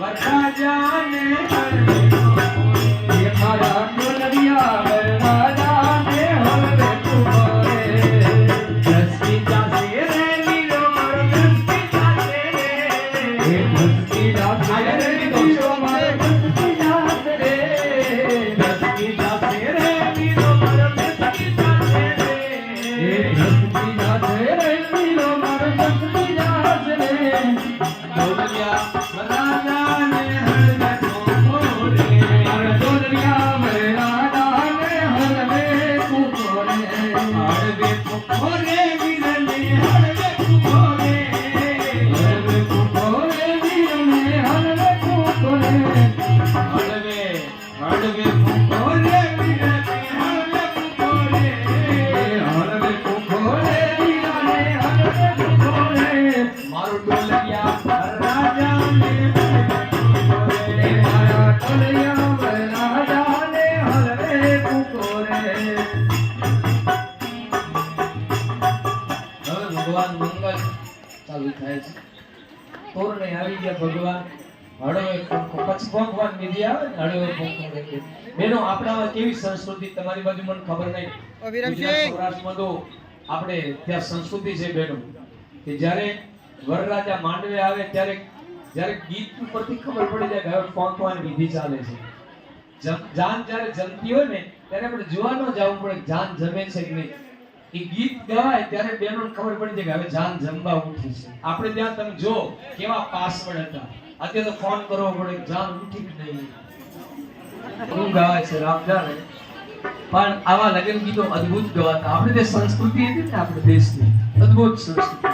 ભક્તિ રાત રે દીવો મારે ભક્તિ રાત ભગવાન મંગલ ચાલુ થાય છે. તોરણે આવી ગયા ભગવાન. હળવે પંખો પછી ભગવાન વિધિ આવે ને હળવે પંખો દેખે બેનો આપણામાં કેવી સંસ્કૃતિ? તમારી બાજુ મને ખબર નહીં. સૌરાષ્ટ્રમાં તો આપણે ત્યાં સંસ્કૃતિ છે બેનો. કે જ્યારે વરરાજા માંડવે આવે ત્યારે જ્યારે ગીત ઉપરથી ખબર પડી જાય કે હવે ફોંકવાની વિધિ ચાલે છે. જાન જ્યારે જમતી હોય ને ત્યારે આપણે જોવા ન જવું પડે જાન જમે છે કે નહીં. એ ગીત ગવાય ત્યારે બેનો ખબર પડી જાય કે હવે જાન જમવા ઉઠી છે. આપણે ત્યાં તમે જો કેવા પાસવર્ડ હતા. અત્યારે તો ફોન કરવો પડે જાન ઉઠી કે નહીં. શું ગાય છે, રામ પણ આવા લગ્ન ગીતો અદ્ભુત ગવાતા. આપણે તે સંસ્કૃતિ હતી ને આપણે દેશની, અદ્ભુત સંસ્કૃતિ.